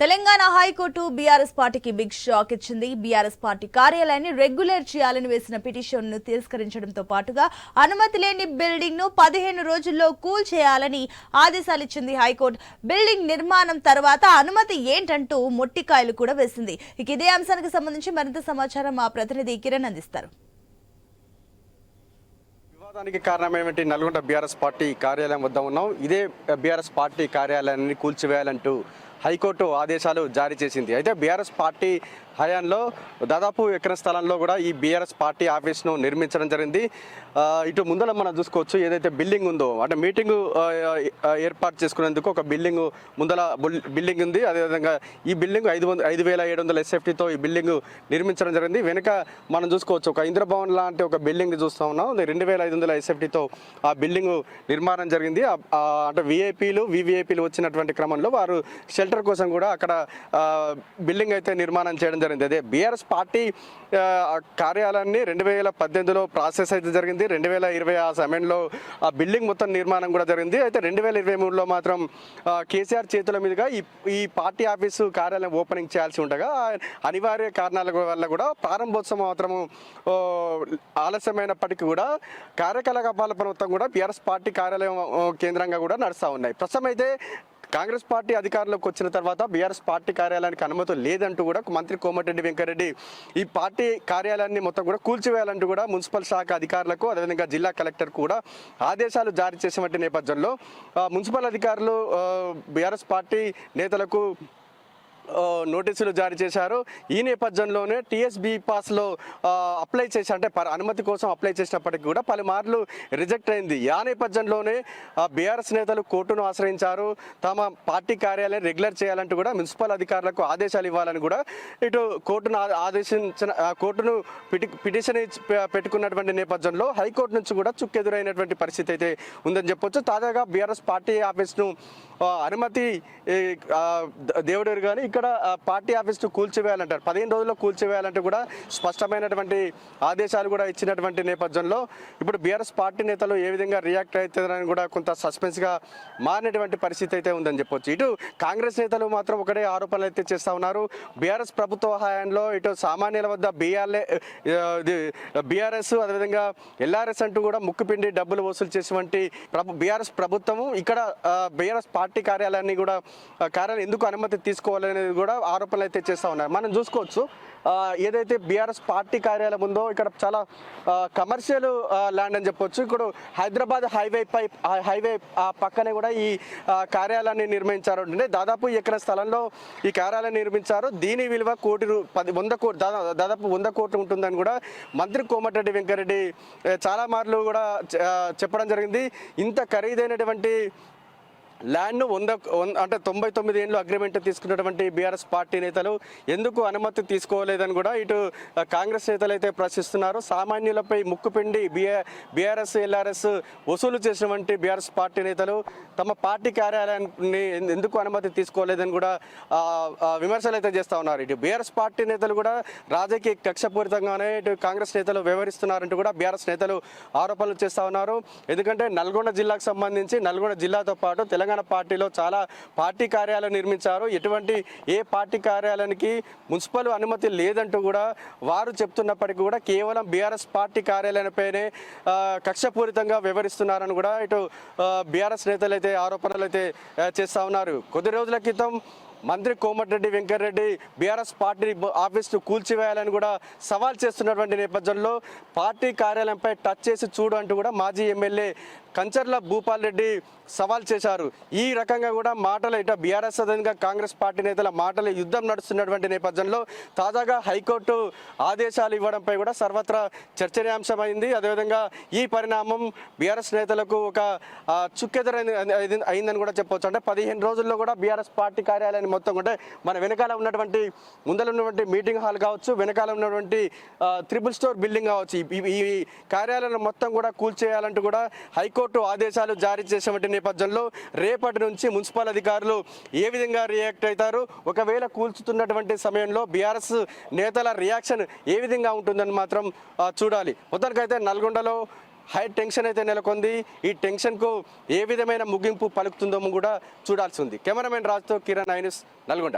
Telangana high court BRS పార్టీకి big shock ఇచ్చింది. BRS party కార్యాలయాన్ని రెగ్యులర్ చేయాలని వేసిన పిటిషన్ను తిరస్కరించడంతో పాటుగా అనుమతి లేని బిల్డింగ్ను పదిహేను రోజుల్లో కూల్ చేయాలని ఆదేశాలు ఇచ్చింది హైకోర్టు. బిల్డింగ్ నిర్మాణం తర్వాత అనుమతి ఏంటంటూ మొట్టికాయలు కూడా వేసింది. ఇక ఇదే అంశానికి సంబంధించి మరింత సమాచారం మా ప్రతినిధి కిరణ్ అందిస్తారు. వివాదానికి కారణం ఏమిటి నల్గొండ బీఆర్ఎస్ పార్టీ కార్యాలయం వద్ద ఉన్నాం. ఇదే బీఆర్ఎస్ పార్టీ కార్యాలయాన్ని కూల్చివేయాలంటూ హైకోర్టు ఆదేశాలు జారీ చేసింది. అయితే బీఆర్ఎస్ పార్టీ హయాంలో దాదాపు ఎకరం స్థలంలో కూడా ఈ బీఆర్ఎస్ పార్టీ ఆఫీస్ను నిర్మించడం జరిగింది. ఇటు ముందర మనం చూసుకోవచ్చు ఏదైతే బిల్డింగ్ ఉందో అంటే మీటింగ్ ఏర్పాటు చేసుకునేందుకు ఒక బిల్డింగ్ ముందల బిల్డింగ్ ఉంది. అదేవిధంగా ఈ బిల్డింగ్ ఐదు వంద ఐదు వేల ఏడు వందల ఎస్ఎఫ్టీతో ఈ బిల్డింగ్ నిర్మించడం జరిగింది. వెనుక మనం చూసుకోవచ్చు ఒక ఇంద్రభవన్ లాంటి ఒక బిల్డింగ్ చూస్తూ ఉన్నాం. రెండు వేల ఐదు వందల ఎస్ఎఫ్టీతో ఆ బిల్డింగ్ నిర్మాణం జరిగింది. అంటే విఐపీలు వివిఐపీలు వచ్చినటువంటి క్రమంలో వారు షెల్టర్ కోసం కూడా అక్కడ బిల్డింగ్ అయితే నిర్మాణం చేయడం జరిగింది. అదే బీఆర్ఎస్ పార్టీ కార్యాలయాన్ని రెండు వేల పద్దెనిమిదిలో ప్రాసెస్ అయితే జరిగింది. రెండు వేల ఇరవై ఆ సమయంలో ఆ బిల్డింగ్ మొత్తం నిర్మాణం కూడా జరిగింది. అయితే రెండు వేల ఇరవై మూడులో మాత్రం కేసీఆర్ చేతుల మీదుగా ఈ ఈ పార్టీ ఆఫీసు కార్యాలయం ఓపెనింగ్ చేయాల్సి ఉండగా అనివార్య కారణాల వల్ల కూడా ప్రారంభోత్సవం మాత్రము ఆలస్యమైనప్పటికీ కూడా కార్యకలాపాల మొత్తం కూడా బీఆర్ఎస్ పార్టీ కార్యాలయం కేంద్రంగా కూడా నడుస్తూ ఉన్నాయి. ప్రస్తుతం అయితే కాంగ్రెస్ పార్టీ అధికారంలోకి వచ్చిన తర్వాత బీఆర్ఎస్ పార్టీ కార్యాలయానికి అనుమతి లేదంటూ కూడా మంత్రి కోమటిరెడ్డి వెంకరెడ్డి ఈ పార్టీ కార్యాలయాన్ని మొత్తం కూడా కూల్చివేయాలంటూ కూడా మున్సిపల్ శాఖ అధికారులకు అదేవిధంగా జిల్లా కలెక్టర్ కూడా ఆదేశాలు జారీ చేసినటువంటి నేపథ్యంలో మున్సిపల్ అధికారులు బీఆర్ఎస్ పార్టీ నేతలకు నోటీసులు జారీ చేశారు. ఈ నేపథ్యంలోనే టీఎస్బి పాస్లో అప్లై చేసి అంటే పర్- అనుమతి కోసం అప్లై చేసినప్పటికీ కూడా పలుమార్లు రిజెక్ట్ అయింది. ఆ నేపథ్యంలోనే బీఆర్ఎస్ నేతలు కోర్టును ఆశ్రయించారు. తమ పార్టీ కార్యాలయం రెగ్యులర్ చేయాలంటూ కూడా మున్సిపల్ అధికారులకు ఆదేశాలు ఇవ్వాలని కూడా ఇటు కోర్టును ఆదేశించిన కోర్టును పిటి పిటిషన్ పెట్టుకున్నటువంటి నేపథ్యంలో హైకోర్టు నుంచి కూడా చుక్కెదురైనటువంటి పరిస్థితి అయితే ఉందని చెప్పొచ్చు. తాజాగా బీఆర్ఎస్ పార్టీ ఆఫీస్ను అనుమతి దేవుడేరు దేవుడు కానీ ఇక్కడ పార్టీ ఆఫీస్ను కూల్చివేయాలంటారు. పదిహేను రోజుల్లో కూల్చివేయాలంటే కూడా స్పష్టమైనటువంటి ఆదేశాలు కూడా ఇచ్చినటువంటి నేపథ్యంలో ఇప్పుడు బీఆర్ఎస్ పార్టీ నేతలు ఏ విధంగా రియాక్ట్ అవుతారని కూడా కొంత సస్పెన్స్గా మారినటువంటి పరిస్థితి అయితే ఉందని చెప్పొచ్చు. ఇటు కాంగ్రెస్ నేతలు మాత్రం ఒకటే ఆరోపణలు అయితే చేస్తూ ఉన్నారు. బీఆర్ఎస్ ప్రభుత్వ హయాంలో ఇటు సామాన్యుల వద్ద బీఆర్ఏ బీఆర్ఎస్ అదేవిధంగా ఎల్ఆర్ఎస్ అంటూ కూడా ముక్కుపిండి డబ్బులు వసూలు చేసినటువంటి ప్రభు బీఆర్ఎస్ ప్రభుత్వము ఇక్కడ బీఆర్ఎస్ పార్టీ కార్యాలయాన్ని కూడా కార్యాలయం ఎందుకు అనుమతి తీసుకోవాలనేది కూడా ఆరోపణలు అయితే చేస్తూ ఉన్నారు. మనం చూసుకోవచ్చు ఏదైతే బీఆర్ఎస్ పార్టీ కార్యాలయం ఉందో ఇక్కడ చాలా కమర్షియల్ ల్యాండ్ అని చెప్పొచ్చు. ఇప్పుడు హైదరాబాద్ హైవే పై ఆ హైవే ఆ పక్కనే కూడా ఈ కార్యాలయాన్ని నిర్మించారు. అంటే దాదాపు ఎక్కడ స్థలంలో ఈ కార్యాలయం నిర్మించారు. దీని విలువ కోటి రూ- పది వంద కోటి దాదా- దాదాపు వంద కోట్లు ఉంటుందని కూడా మంత్రి కోమటిరెడ్డి వెంకరెడ్డి చాలా మార్లు కూడా చెప్పడం జరిగింది. ఇంత ఖరీదైనటువంటి ల్యాండ్ను వంద అంటే తొంభై తొమ్మిది ఏళ్ళు అగ్రిమెంట్ తీసుకున్నటువంటి బీఆర్ఎస్ పార్టీ నేతలు ఎందుకు అనుమతి తీసుకోలేదని కూడా ఇటు కాంగ్రెస్ నేతలు అయితే ప్రశ్నిస్తున్నారు. సామాన్యులపై ముక్కుపిండి బీఆర్ బీఆర్ఎస్ ఎల్ఆర్ఎస్ వసూలు చేసినటువంటి బీఆర్ఎస్ పార్టీ నేతలు తమ పార్టీ కార్యాలయాన్ని ఎందుకు అనుమతి తీసుకోలేదని కూడా విమర్శలు అయితే చేస్తూ ఉన్నారు. ఇటు బీఆర్ఎస్ పార్టీ నేతలు కూడా రాజకీయ కక్షపూరితంగానే ఇటు కాంగ్రెస్ నేతలు వ్యవహరిస్తున్నారంటూ కూడా బీఆర్ఎస్ నేతలు ఆరోపణలు చేస్తూ ఉన్నారు. ఎందుకంటే నల్గొండ జిల్లాకు సంబంధించి నల్గొండ జిల్లాతో పాటు తెలంగాణ తెలంగాణ పార్టీలో చాలా పార్టీ కార్యాలయం నిర్మించారు. ఎటువంటి ఏ పార్టీ కార్యాలయానికి మున్సిపల్ అనుమతి లేదంటూ కూడా వారు చెప్తున్నప్పటికీ కూడా కేవలం బీఆర్ఎస్ పార్టీ కార్యాలయంపైనే కక్షపూరితంగా వ్యవహరిస్తున్నారని కూడా ఇటు బీఆర్ఎస్ నేతలు అయితే ఆరోపణలు అయితే చేస్తూ చేస్తా ఉన్నారు. కొద్ది రోజుల క్రితం మంత్రి కోమటిరెడ్డి వెంకటరెడ్డి బీఆర్ఎస్ పార్టీ ఆఫీస్ను కూల్చివేయాలని కూడా సవాల్ చేస్తున్నటువంటి నేపథ్యంలో పార్టీ కార్యాలయంపై టచ్ చేసి చూడు అంటూ కూడా మాజీ ఎమ్మెల్యే కంచర్ల భూపాల్ రెడ్డి సవాల్ చేశారు. ఈ రకంగా కూడా మాటలు ఇట బీఆర్ఎస్ అదేవిధంగా కాంగ్రెస్ పార్టీ నేతల మాటలు యుద్ధం నడుస్తున్నటువంటి నేపథ్యంలో తాజాగా హైకోర్టు ఆదేశాలు ఇవ్వడంపై కూడా సర్వత్రా చర్చనీయాంశమైంది. అదేవిధంగా ఈ పరిణామం బీఆర్ఎస్ నేతలకు ఒక చుక్కెదర అయిందని కూడా చెప్పవచ్చు అంటే పదిహేను రోజుల్లో కూడా బీఆర్ఎస్ పార్టీ కార్యాలయాన్ని మొత్తం అంటే మన వెనకాల ఉన్నటువంటి ముందర ఉన్నటువంటి మీటింగ్ హాల్ కావచ్చు వెనకాల ఉన్నటువంటి త్రిబుల్ స్టోర్ బిల్డింగ్ కావచ్చు ఈ- ఈ కార్యాలయం మొత్తం కూడా కూల్చేయాలంటూ కూడా హైకోర్టు ఆదేశాలు జారీ చేసినటువంటి నేపథ్యంలో రేపటి నుంచి మున్సిపల్ అధికారులు ఏ విధంగా రియాక్ట్ అవుతారు? ఒకవేళ కూల్చుతున్నటువంటి సమయంలో బీఆర్ఎస్ నేతల రియాక్షన్ ఏ విధంగా ఉంటుందని మాత్రం చూడాలి. మొత్తానికైతే నల్గొండలో హై టెన్షన్ అయితే నెలకొంది. ఈ టెన్షన్కు ఏ విధమైన ముగింపు పలుకుతుందో కూడా చూడాల్సి ఉంది. కెమెరామెన్ రాజ్తో కిరణ్ ఐనిస్ నల్గొండ.